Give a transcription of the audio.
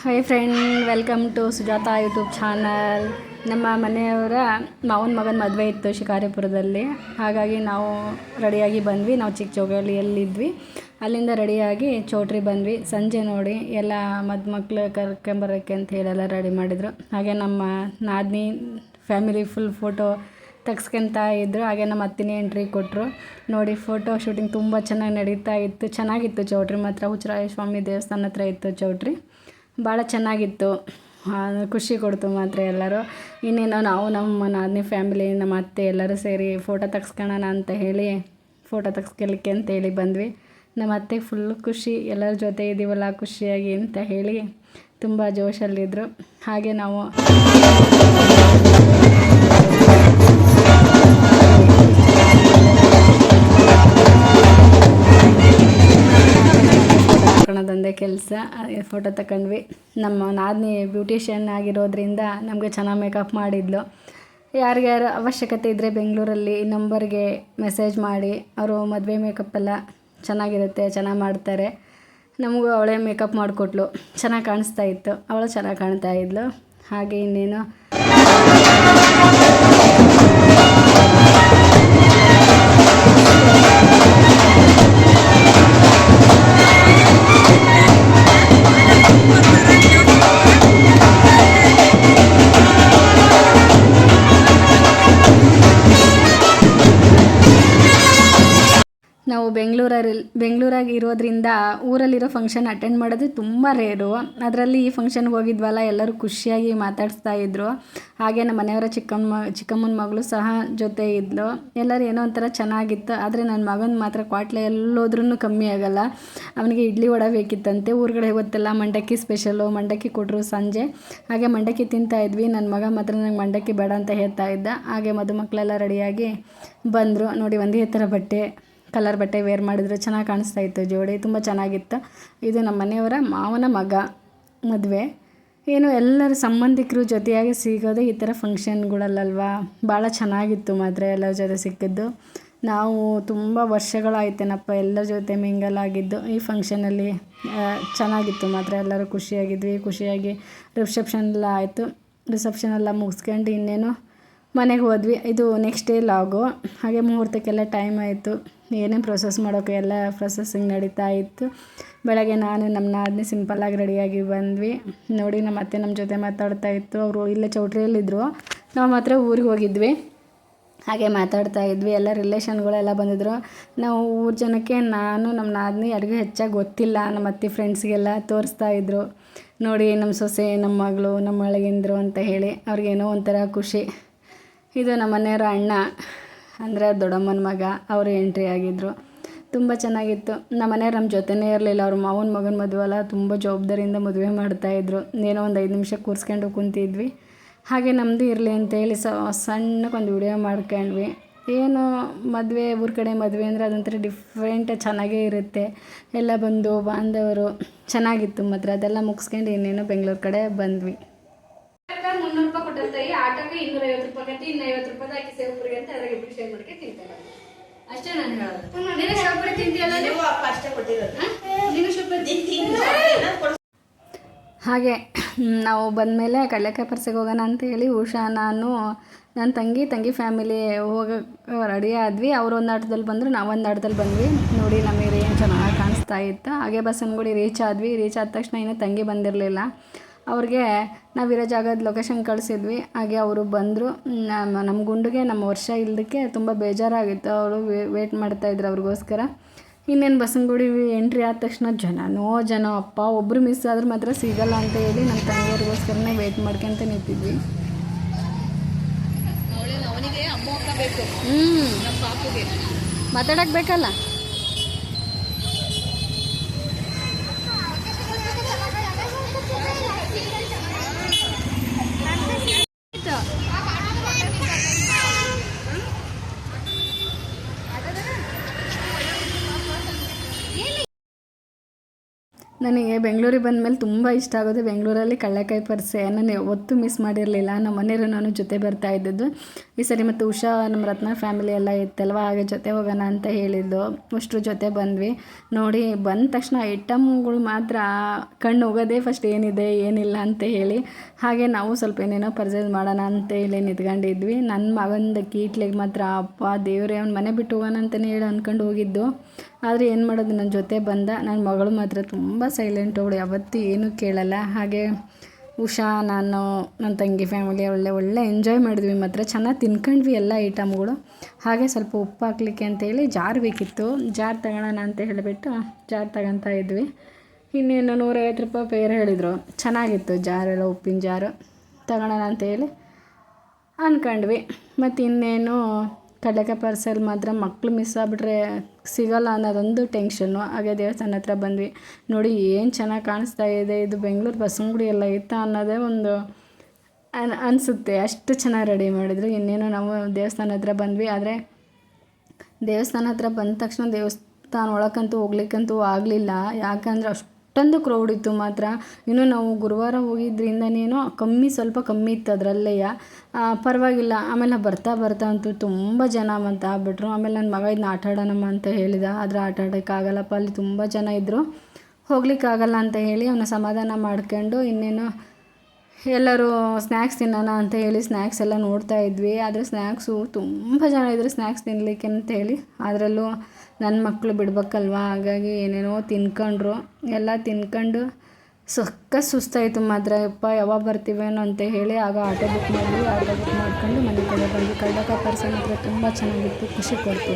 Hi friend welcome to Sujatha YouTube channel ನಮ್ಮ ಮನೆಯವರ ಮಾವನ ಮಗನ ಮದುವೆ ಇತ್ತು ಶಿಕಾರಿಪುರದಲ್ಲಿ. ಹಾಗಾಗಿ ನಾವು ರೆಡಿಯಾಗಿ ಬಂದ್ವಿ. ನಾವು ಚಿಕ್ಕ ಚಿಕ್ಕಜೋಗಳಿಯಲ್ಲಿದ್ವಿ ಅಲ್ಲಿಂದ ರೆಡಿಯಾಗಿ ಚೌಟ್ರಿ ಬಂದ್ವಿ. ಸಂಜೆ ನೋಡಿ ಎಲ್ಲ ಮದುಮಕ್ಳು ಕರ್ಕೊಂಬರೋಕ್ಕೆ ಅಂತ ಹೇಳೆಲ್ಲ ರೆಡಿ ಮಾಡಿದರು. ಹಾಗೆ ನಮ್ಮ ನಾದಿನಿ ಫ್ಯಾಮಿಲಿ ಫುಲ್ ಫೋಟೋ ತೆಗ್ಸ್ಕೊಂತ ಇದ್ದರು ಹಾಗೆ ನಮ್ಮ ಅತ್ತಿನಿ ಎಂಟ್ರಿ ಕೊಟ್ಟರು ನೋಡಿ ಫೋಟೋ ಶೂಟಿಂಗ್ ತುಂಬ ಚೆನ್ನಾಗಿ ನಡೀತಾ ಇತ್ತು. ಚೆನ್ನಾಗಿತ್ತು ಚೌಟ್ರಿ ಮಾತ್ರ. ಹುಚ್ಚರಾಯ ಸ್ವಾಮಿ ದೇವಸ್ಥಾನ ಹತ್ರ ಇತ್ತು ಚೌಟ್ರಿ. ಭಾಳ ಚೆನ್ನಾಗಿತ್ತು. ಖುಷಿ ಕೊಡ್ತು ಮಾತ್ರ ಎಲ್ಲರೂ. ಇನ್ನೇನು ನಾವು ನಮ್ಮ ನಾದಿನಿ ಫ್ಯಾಮಿಲಿ ನಮ್ಮ ಅತ್ತೆ ಎಲ್ಲರೂ ಸೇರಿ ಫೋಟೋ ತೆಗ್ಸ್ಕೊಳ್ಳೋಣ ಅಂತ ಹೇಳಿ ಫೋಟೋ ತೆಗ್ಸ್ಕೊಳಿಕ್ಕೆ ಅಂತ ಹೇಳಿ ಬಂದ್ವಿ. ನಮ್ಮ ಅತ್ತೆ ಫುಲ್ ಖುಷಿ, ಎಲ್ಲರ ಜೊತೆ ಇದ್ದೀವಲ್ಲ ಖುಷಿಯಾಗಿ ಅಂತ ಹೇಳಿ ತುಂಬ ಜೋಶಲ್ಲಿದ್ದರು ಹಾಗೆ ನಾವು ಕೆಲಸ ಫೋಟೋ ತಗೊಂಡ್ವಿ ನಮ್ಮ ನಾದಿನಿ ಬ್ಯೂಟಿಷಿಯನ್ ಆಗಿರೋದ್ರಿಂದ ನಮಗೆ ಚೆನ್ನಾಗಿ ಮೇಕಪ್ ಮಾಡಿದ್ಲು. ಯಾರಿಗ್ಯಾರು ಅವಶ್ಯಕತೆ ಇದ್ದರೆ ಬೆಂಗಳೂರಲ್ಲಿ ಈ ನಂಬರ್ಗೆ ಮೆಸೇಜ್ ಮಾಡಿ, ಅವರು ಮದುವೆ ಮೇಕಪ್ ಎಲ್ಲ ಚೆನ್ನಾಗಿರುತ್ತೆ, ಚೆನ್ನಾಗಿ ಮಾಡ್ತಾರೆ. ನಮಗೂ ಅವಳೇ ಮೇಕಪ್ ಮಾಡಿಕೊಟ್ಲು. ಚೆನ್ನಾಗಿ ಕಾಣಿಸ್ತಾ ಇತ್ತು. ಅವಳು ಚೆನ್ನಾಗಿ ಕಾಣ್ತಾ ಇದ್ಲು. ಹಾಗೆ ಇನ್ನೇನು? ನಾವು ಬೆಂಗಳೂರಲ್ಲಿ, ಬೆಂಗಳೂರಾಗಿ ಇರೋದ್ರಿಂದ ಊರಲ್ಲಿರೋ ಫಂಕ್ಷನ್ ಅಟೆಂಡ್ ಮಾಡೋದು ತುಂಬ ರೇರು ಅದರಲ್ಲಿ ಈ ಫಂಕ್ಷನ್ಗೆ ಹೋಗಿದ್ವಲ್ಲ, ಎಲ್ಲರೂ ಖುಷಿಯಾಗಿ ಮಾತಾಡಿಸ್ತಾ ಇದ್ರು. ಹಾಗೆ ನಮ್ಮ ಮನೆಯವರ ಚಿಕ್ಕಮ್ಮ, ಚಿಕ್ಕಮ್ಮನ ಮಗಳು ಸಹ ಜೊತೆ ಇದ್ಲು. ಎಲ್ಲರೂ ಏನೋ ಒಂಥರ ಚೆನ್ನಾಗಿತ್ತು, ಆದರೆ ನನ್ನ ಮಗನ ಮಾತ್ರ ಕ್ವಾಟ್ಲೆ ಎಲ್ಲೋದ್ರೂ ಕಮ್ಮಿ ಆಗಲ್ಲ. ಅವನಿಗೆ ಇಡ್ಲಿ ವಡೆ ಬೇಕಿತ್ತಂತೆ. ಊರುಗಡೆ ಗೊತ್ತಲ್ಲ ಮಂಡಕ್ಕಿ ಸ್ಪೆಷಲು ಮಂಡಕ್ಕಿ ಕೊಟ್ಟರು ಸಂಜೆ. ಹಾಗೆ ಮಂಡಕ್ಕಿ ತಿಂತಾ ಇದ್ವಿ. ನನ್ನ ಮಗ ಮಾತ್ರ ನಂಗೆ ಮಂಡಕ್ಕಿ ಬೇಡ ಅಂತ ಹೇಳ್ತಾ ಇದ್ದ. ಹಾಗೆ ಮದುಮಕ್ಕಳೆಲ್ಲ ರೆಡಿಯಾಗಿ ಬಂದರು. ನೋಡಿ, ಒಂದೇ ಥರ ಬಟ್ಟೆ. ಕಲರ್ ಬಟ್ಟೆ ವೇರ್ ಮಾಡಿದ್ರು ಚೆನ್ನಾಗಿ ಕಾಣಿಸ್ತಾ ಇತ್ತು. ಜೋಡಿ ತುಂಬ ಚೆನ್ನಾಗಿತ್ತು. ಇದು ನಮ್ಮ ಮನೆಯವರ ಮಾವನ ಮಗ ಮದುವೆ. ಏನು, ಎಲ್ಲರ ಸಂಬಂಧಿಕರು ಜೊತೆಯಾಗಿ ಸಿಗೋದೇ ಈ ಥರ ಫಂಕ್ಷನ್ಗಳಲ್ಲಲ್ವಾ ಭಾಳ ಚೆನ್ನಾಗಿತ್ತು ಮಾತ್ರ ಎಲ್ಲರ ಜೊತೆ ಸಿಕ್ಕಿದ್ದು. ನಾವು ತುಂಬ ವರ್ಷಗಳಾಯ್ತೇನಪ್ಪ, ಎಲ್ಲರ ಜೊತೆ ಮಿಂಗಲ್ ಆಗಿದ್ದು. ಈ ಫಂಕ್ಷನಲ್ಲಿ ಚೆನ್ನಾಗಿತ್ತು ಮಾತ್ರ. ಎಲ್ಲರೂ ಖುಷಿಯಾಗಿದ್ವಿ. ಖುಷಿಯಾಗಿ ರಿಸೆಪ್ಷನ್ ಎಲ್ಲ ಆಯಿತು. ರಿಸೆಪ್ಷನ್ ಎಲ್ಲ ಮುಗಿಸ್ಕೊಂಡು ಇನ್ನೇನು ಮನೆಗೆ ಹೋದ್ವಿ. ಇದು ನೆಕ್ಸ್ಟ್ ಡೇ ಲಾಗು ಹಾಗೆ ಮುಹೂರ್ತಕ್ಕೆಲ್ಲ ಟೈಮ್ ಆಯಿತು. ಏನೇನು ಪ್ರೊಸೆಸ್ ಮಾಡೋಕೆ ಎಲ್ಲ ಪ್ರೊಸೆಸಿಂಗ್ ನಡೀತಾ ಇತ್ತು. ಬೆಳಗ್ಗೆ ನಾನು ನಮ್ಮ ನಾದಿನಿ ಸಿಂಪಲ್ಲಾಗಿ ರೆಡಿಯಾಗಿ ಬಂದ್ವಿ. ನೋಡಿ ನಮ್ಮ ಅತ್ತೆ ನಮ್ಮ ಜೊತೆ ಮಾತಾಡ್ತಾ ಇತ್ತು. ಅವರು ಇಲ್ಲೇ ಚೌಟ್ರಿಯಲ್ಲಿದ್ದರು ನಾವು ಮಾತ್ರ ಊರಿಗೆ ಹೋಗಿದ್ವಿ. ಹಾಗೆ ಮಾತಾಡ್ತಾ ಇದ್ವಿ. ಎಲ್ಲ ರಿಲೇಷನ್ಗಳೆಲ್ಲ ಬಂದಿದ್ರು. ನಾವು ಊರು ಜನಕ್ಕೆ ನಾನು, ನಮ್ಮ ನಾದಿನಿ ಯಾರಿಗೂ ಹೆಚ್ಚಾಗಿ ಗೊತ್ತಿಲ್ಲ. ನಮ್ಮ ಅತ್ತೆ ಫ್ರೆಂಡ್ಸ್ಗೆಲ್ಲ ತೋರಿಸ್ತಾ ಇದ್ದರು ನೋಡಿ ನಮ್ಮ ಸೊಸೆ, ನಮ್ಮ ಮಗಳು, ನಮ್ಮ ಒಳಗಿಂದರು ಅಂತ ಹೇಳಿ. ಅವ್ರಿಗೇನೋ ಒಂಥರ ಖುಷಿ. ಇದು ನಮ್ಮ ಮನೆಯವರ ಅಣ್ಣ. ಅಂದರೆ ದೊಡ್ಡಮ್ಮನ ಮಗ, ಅವರು ಎಂಟ್ರಿ ಆಗಿದ್ದರು ತುಂಬ ಚೆನ್ನಾಗಿತ್ತು. ನಮ್ಮ ಮನೆಯವ್ರು ನಮ್ಮ ಜೊತೆನೇ ಇರಲಿಲ್ಲ. ಅವ್ರ ಮಾವನ ಮಗನ ಮದುವೆ ಅಲ್ಲ, ತುಂಬ ಜವಾಬ್ದಾರಿಯಿಂದ ಮದುವೆ ಮಾಡ್ತಾಯಿದ್ರು ಏನೋ ಒಂದು ಐದು ನಿಮಿಷ ಕೂರಿಸ್ಕೊಂಡು ಕುಂತಿದ್ವಿ. ಹಾಗೆ ನಮ್ಮದು ಇರಲಿ ಅಂತೇಳಿ ಸ ಸಣ್ಣಕ್ಕೊಂದು ವಿಡಿಯೋ ಮಾಡ್ಕೊಂಡ್ವಿ. ಏನು ಮದುವೆ, ಊರ ಕಡೆ ಮದುವೆ ಅಂದರೆ ಅದೊಂಥರ ಡಿಫ್ರೆಂಟ್ ಚೆನ್ನಾಗೇ ಇರುತ್ತೆ. ಎಲ್ಲ ಬಂದು, ಬಾಂಧವರು, ಚೆನ್ನಾಗಿತ್ತು ಮಾತ್ರ. ಅದೆಲ್ಲ ಮುಗಿಸ್ಕೊಂಡು ಇನ್ನೇನೋ ಬೆಂಗಳೂರು ಕಡೆ ಬಂದ್ವಿ. ಈ ಆಟೋಗೆ ಇನ್ನೂರ ಐವತ್ತು ರೂಪಾಯಿ ಕಟ್ಟಿ ಇನ್ನು ಐವತ್ತು ರೂಪಾಯಿ ಹಾಕಿ ಸೇವ್ಪುರಿಗೆ ಅಂತ ಅದ್ರಾಗ ಇಬ್ಬರು ಶೇರ್ ಮಾಡ್ಕೆ ತಿಂತಾರೆ. ಅಷ್ಟೇ ನಾನು ಹೇಳೋದು. ನೀನು ಶೇವ್ಪುರಿ ತಿಂತೀಯಲ್ಲ ನೀವು ಅಪ್ಪ ಅಷ್ಟೇ ಕೊಟ್ಟಿರೋದು. ನೀನು ಶೇವ್ಪುರಿ ನೀನ್ ಹಾಗೆ ನಾವು ಬಂದಮೇಲೆ ಕಡಲೆಕಾಯಿ ಪರ್ಸೆಗೆ ಹೋಗೋಣ ಅಂತ ಹೇಳಿ ಉಷಾ ನಾನು ನನ್ನ ತಂಗಿ ತಂಗಿ ಫ್ಯಾಮಿಲಿ ಹೋಗ ರೆಡಿ ಆದ್ವಿ. ಅವ್ರು ಒಂದು ಆಟದಲ್ಲಿ ಬಂದರು ನಾವು ಒಂದು ಆಟದಲ್ಲಿ ಬಂದ್ವಿ. ನೋಡಿ ನಮಗೆ ಏನು ಚೆನ್ನಾಗಿ ಕಾಣಿಸ್ತಾ ಇತ್ತು. ಹಾಗೆ ಬಸವನಗುಡಿ ರೀಚ್ ಆದ್ವಿ. ರೀಚ್ ಆದ ತಕ್ಷಣ ಇನ್ನೂ ತಂಗಿ ಬಂದಿರಲಿಲ್ಲ. ಅವ್ರಿಗೆ ನಾವು ಇರೋ ಜಾಗದ ಲೊಕೇಶನ್ ಕಳಿಸಿದ್ವಿ. ಹಾಗೆ ಅವರು ಬಂದರು. ನಮ್ಮ ನಮ್ಮ ಗುಂಡಿಗೆ ನಮ್ಮ ವರ್ಷ ಇಲ್ಲದಕ್ಕೆ ತುಂಬ ಬೇಜಾರಾಗಿತ್ತು. ಅವರು ವೇಟ್ ಮಾಡ್ತಾಯಿದ್ರು ಅವ್ರಿಗೋಸ್ಕರ. ಇನ್ನೇನು ಬಸನಗುಡಿ ಎಂಟ್ರಿ ಆದ ತಕ್ಷಣ ಜನನೋ ಜನ ಅಪ್ಪ ಒಬ್ಬರು ಮಿಸ್ ಆದ್ರೆ ಮಾತ್ರ ಸಿಗಲ್ಲ ಅಂತ ಹೇಳಿ ನಮ್ಮ ತಂಗಿಯವ್ರಿಗೋಸ್ಕರನೇ ವೆಯ್ಟ್ ಮಾಡ್ಕೊಂತ ನಿಂತಿದ್ವಿ. ಹ್ಞೂ ಮಾತಾಡಕ್ಕೆ ಬೇಕಲ್ಲ? ನನಗೆ ಬೆಂಗಳೂರಿಗೆ ಬಂದಮೇಲೆ ತುಂಬ ಇಷ್ಟ ಆಗೋದು ಬೆಂಗಳೂರಲ್ಲಿ ಕಡಲೆಕಾಯಿ ಪರಿಸೆ. ನಾನು ಒತ್ತು ಮಿಸ್ ಮಾಡಿರಲಿಲ್ಲ. ನಮ್ಮ ಮನೆಯವರು ನಾನು ಜೊತೆ ಬರ್ತಾ ಇದ್ದದ್ದು. ಈ ಸರಿ ಮತ್ತು ಉಷಾ ನಮ್ಮ ರತ್ನ ಫ್ಯಾಮಿಲಿ ಎಲ್ಲ ಇತ್ತಲ್ವ? ಹಾಗೆ ಜೊತೆ ಹೋಗೋಣ ಅಂತ ಹೇಳಿದ್ದು. ಅಷ್ಟ್ರ ಜೊತೆ ಬಂದ್ವಿ. ನೋಡಿ, ಬಂದ ತಕ್ಷಣ ಐಟಮ್ಗಳು ಮಾತ್ರ ಕಣ್ಣು ಹೋಗೋದೇ ಫಸ್ಟ್ ಏನಿದೆ, ಏನಿಲ್ಲ ಅಂತ ಹೇಳಿ. ಹಾಗೆ ನಾವು ಸ್ವಲ್ಪ ಏನೇನೋ ಪರ್ಚೇಸ್ ಮಾಡೋಣ ಅಂತ ಹೇಳಿ ನಿಂತ್ಕೊಂಡಿದ್ವಿ. ನನ್ನ ಮಗಂದ ಕೀಟ್ಲಿಗೆ ಮಾತ್ರ, ಅಪ್ಪ, ದೇವ್ರೆ, ಅವ್ನ ಮನೆ ಬಿಟ್ಟು ಹೋಗೋಣ ಅಂತಲೇ ಹೇಳಿ ಅಂದ್ಕೊಂಡು ಹೋಗಿದ್ದು. ಆದರೆ ಏನು ಮಾಡೋದು ನನ್ನ ಜೊತೆ ಬಂದ. ನನ್ನ ಮಗಳು ಮಾತ್ರ ತುಂಬ ಸೈಲೆಂಟ್ ಅವಳು, ಯಾವತ್ತೂ ಏನೂ ಕೇಳಲ್ಲ. ಹಾಗೆ ಉಷಾ, ನಾನು ನನ್ನ ತಂಗಿ ಫ್ಯಾಮಿಲಿ ಒಳ್ಳೆ ಒಳ್ಳೆ ಎಂಜಾಯ್ ಮಾಡಿದ್ವಿ ಮಾತ್ರ. ಚೆನ್ನಾಗಿ ತಿನ್ಕೊಂಡ್ವಿ ಎಲ್ಲ ಐಟಮ್ಗಳು ಹಾಗೆ ಸ್ವಲ್ಪ ಉಪ್ಪು ಹಾಕ್ಲಿಕ್ಕೆ ಅಂತೇಳಿ ಜಾರ್ ಬೇಕಿತ್ತು. ಜಾರ್ ತಗೊಳ್ಳೋಣ ಅಂತ ಹೇಳಿಬಿಟ್ಟು ಜಾರ್ ತಗೊತಾ ಇದ್ವಿ. ಇನ್ನೇನು ನೂರೈವತ್ತು ರೂಪಾಯಿ ಪೇರ್ ಹೇಳಿದರು. ಚೆನ್ನಾಗಿತ್ತು ಜಾರೆಲ್ಲ ಉಪ್ಪಿನ ಜಾರು ತಗೊಳ್ಳೋಣ ಅಂತ ಹೇಳಿ ಅಂದ್ಕೊಂಡ್ವಿ ಮತ್ತು ಇನ್ನೇನು ಕಡಲೆಕಾಯಿ ಪಾರ್ಸೆಲ್ ಮಾತ್ರ ಮಕ್ಕಳು ಮಿಸ್ ಆಗಿಬಿಟ್ರೆ ಸಿಗಲ್ಲ ಅನ್ನೋದೊಂದು ಟೆನ್ಷನ್ನು ಹಾಗೆ ದೇವಸ್ಥಾನ ಹತ್ರ ಬಂದ್ವಿ. ನೋಡಿ ಏನು ಚೆನ್ನಾಗಿ ಕಾಣಿಸ್ತಾ ಇದೆ. ಇದು ಬೆಂಗಳೂರು ಬಸವನಗುಡಿ ಎಲ್ಲ ಇತ್ತಾ ಅನ್ನೋದೇ ಒಂದು ಅನ್, ಅನಿಸುತ್ತೆ. ಅಷ್ಟು ಚೆನ್ನಾಗಿ ರೆಡಿ ಮಾಡಿದ್ರು. ಇನ್ನೇನು ನಾವು ದೇವಸ್ಥಾನ ಹತ್ರ ಬಂದ್ವಿ. ಆದರೆ ದೇವಸ್ಥಾನ ಹತ್ರ ಬಂದ ತಕ್ಷಣ ದೇವಸ್ಥಾನ ಒಳಕ್ಕಂತೂ ಹೋಗ್ಲಿಕ್ಕಂತೂ ಆಗಲಿಲ್ಲ. ಯಾಕಂದ್ರೆ ಅಷ್ಟೊಂದು ಕ್ರೌಡ್ ಇತ್ತು ಮಾತ್ರ. ಇನ್ನು ನಾವು ಗುರುವಾರ ಹೋಗಿದ್ರಿಂದನೇನೋ ಕಮ್ಮಿ ಸ್ವಲ್ಪ ಕಮ್ಮಿ ಇತ್ತು ಅದರಲ್ಲೇ ಪರವಾಗಿಲ್ಲ. ಆಮೇಲೆ ಬರ್ತಾ ಬರ್ತಾ ಅಂತೂ ತುಂಬ ಜನ ಅಂತ ಆಗ್ಬಿಟ್ರು. ಆಮೇಲೆ ನನ್ನ ಮಗ ಇದನ್ನ ಆಟ ಆಡೋಣಮ್ಮ ಅಂತ ಹೇಳಿದ. ಆದರೆ ಆಟ ಆಡೋಕ್ಕಾಗಲ್ಲಪ್ಪ ಅಲ್ಲಿ ತುಂಬ ಜನ ಇದ್ದರು ಹೋಗ್ಲಿಕ್ಕಾಗಲ್ಲ ಅಂತ ಹೇಳಿ ಅವನ ಸಮಾಧಾನ ಮಾಡ್ಕೊಂಡು ಇನ್ನೇನು ಎಲ್ಲರೂ ಸ್ನ್ಯಾಕ್ಸ್ ತಿನ್ನೋಣ ಅಂತ ಹೇಳಿ ಸ್ನ್ಯಾಕ್ಸ್ ಎಲ್ಲ ನೋಡ್ತಾ ಇದ್ವಿ. ಆದರೆ ಸ್ನ್ಯಾಕ್ಸು ತುಂಬ ಜನ ಇದ್ದರು ಸ್ನ್ಯಾಕ್ಸ್ ತಿನ್ನಲಿಕ್ಕೆ ಅಂತ ಹೇಳಿ. ಅದರಲ್ಲೂ ನನ್ನ ಮಕ್ಕಳು ಬಿಡ್ಬೇಕಲ್ವಾ? ಹಾಗಾಗಿ ಏನೇನೋ ತಿನ್ಕೊಂಡ್ರು. ಎಲ್ಲ ತಿನ್ಕೊಂಡು ಸಕ್ಕ ಸುಸ್ತಾಯಿತು ಮಾತ್ರ. ಯಪ್ಪ, ಯಾವಾಗ ಬರ್ತೀವೇನೋ ಅಂತ ಹೇಳಿ ಆಗ ಆಟೋ ಬುಕ್ ಮಾಡಿದ್ವಿ. ಆಟೋ ಬುಕ್ ಮಾಡ್ಕೊಂಡು ಮನೆ ಕಡೆ ಬಂದು ಕಡಕ ಪರ್ಸನ್ ಹತ್ರ ತುಂಬ ಚೆನ್ನಾಗಿತ್ತು. ಖುಷಿ ಕೊಡ್ತು